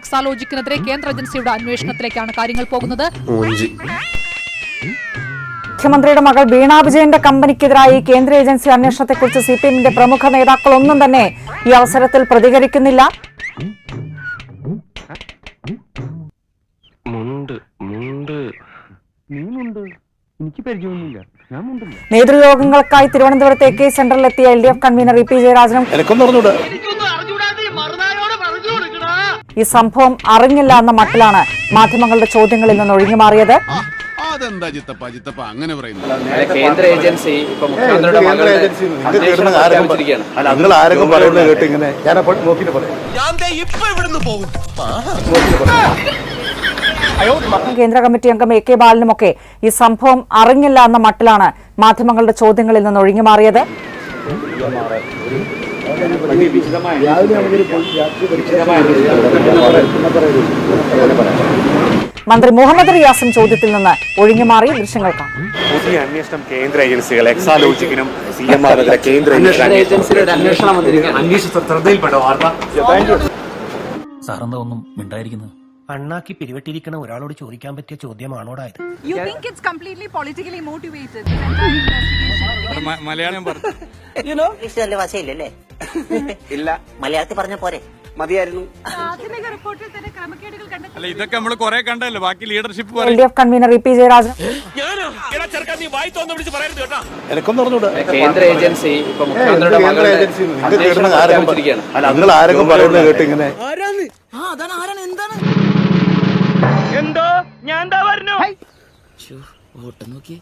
എക്സാലോജിക്കിനെതിരെ കേന്ദ്ര ഏജൻസിയുടെ അന്വേഷണത്തിലേക്കാണ് കാര്യങ്ങൾ പോകുന്നത്. മുഖ്യമന്ത്രിയുടെ മകൾ വീണ വിജയന്റെ കമ്പനിക്കെതിരായി കേന്ദ്ര ഏജൻസി അന്വേഷണത്തെക്കുറിച്ച് സി പി എമ്മിന്റെ പ്രമുഖ നേതാക്കളൊന്നും തന്നെ ഈ അവസരത്തിൽ പ്രതികരിക്കുന്നില്ല. മുണ്ട് മുണ്ട്. നേതൃയോഗങ്ങൾക്കായി തിരുവനന്തപുരത്ത് A K സെന്ററിലെത്തിയ L D F convener E P ജയരാജനും ഈ സംഭവം അറിഞ്ഞില്ല എന്ന മട്ടിലാണ് മാധ്യമങ്ങളുടെ ചോദ്യങ്ങളിൽ നിന്ന് ഒഴിഞ്ഞുമാറിയത് അതെന്താ ചിത്തപ്പ? ചിത്തപ്പ അങ്ങനെ പറയുന്നത് കേന്ദ്ര ഏജൻസി നിങ്ങൾ ആരെങ്കിലും പറയുന്നത് കേട്ട് ഇങ്ങനെ ഞാൻ പറയാം. കേന്ദ്ര കമ്മിറ്റി അംഗം എ കെ ബാലനുമൊക്കെ ഈ സംഭവം അറിഞ്ഞില്ല എന്ന മട്ടിലാണ് മാധ്യമങ്ങളുടെ ചോദ്യങ്ങളിൽ നിന്ന് ഒഴിഞ്ഞുമാറിയത് മന്ത്രി മുഹമ്മദ് റിയാസും ചോദ്യത്തിൽ നിന്ന് ഒഴിഞ്ഞുമാറി ദൃശ്യങ്ങൾ കാണാം. പുതിയ അന്വേഷണം കേന്ദ്ര ഏജൻസികൾ എക്സാലോജിക്കിനും സി എം ആർ കേന്ദ്ര ഏജൻസിയുടെ അന്വേഷണം ശ്രദ്ധയിൽപ്പെട്ട സാറെന്താ ഒന്നും മിണ്ടായിരിക്കുന്നത് അണ്ണാക്കി പിരിവെട്ടിരിക്കണ ഒരാളോട് ചോദിക്കാൻ പറ്റിയ ചോദ്യമാണോടാ ഇത്? മലയാളം പറഞ്ഞു. ഇംഗ്ലീഷ് നല്ല ഭാഷയില്ലല്ലേ? ഇല്ല. മലയാളത്തിൽ പറഞ്ഞ പോരെ. മതിയായിരുന്നു. അല്ല ഇതൊക്കെ നമ്മൾ കുറെ കണ്ടല്ലോ. ബാക്കി leadership L D F convener E P Jayarajan എനക്കൊന്നും അറിഞ്ഞൂടാ കേന്ദ്ര ഏജൻസി ഇപ്പൊ മുഖ്യമന്ത്രിയുടെ മകളുടെ അന്വേഷണം. അല്ല നിങ്ങൾ ആരെങ്കിലും പറയുന്നത് കേട്ട് ഇങ്ങനെ ഓട്ടം നോക്കി